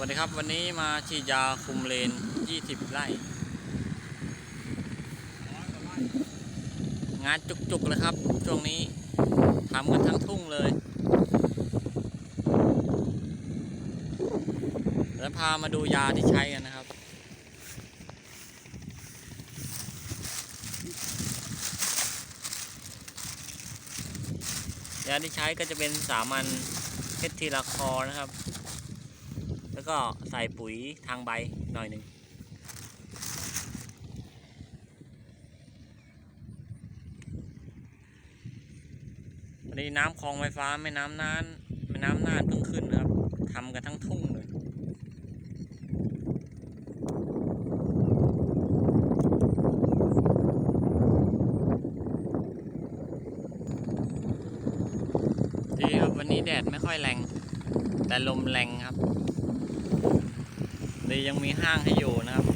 วัสดีครับ วันนี้มาฉีดยาคุมเลน 20 ไร่ งานจุกๆเลยครับ ช่วงนี้ทำกันทั้งทุ่งเลย แล้วพามาดูยาที่ใช้กันนะครับ ยาที่ใช้ก็จะเป็นสามัญเพชรทีละคอนะครับ แล้วก็ใส่ปุ๋ยทางใบหน่อยหนึ่งวันนี้น้ำคลองไฟฟ้าแม่น้ำน่านแม่น้ำน่านเพิ่งขึ้นนะครับทำกันทั้งทุ่งเลยดีครับวันนี้แดดไม่ค่อยแรง แต่ลมแรงครับ เลยยังมีห้างให้อยู่นะครับ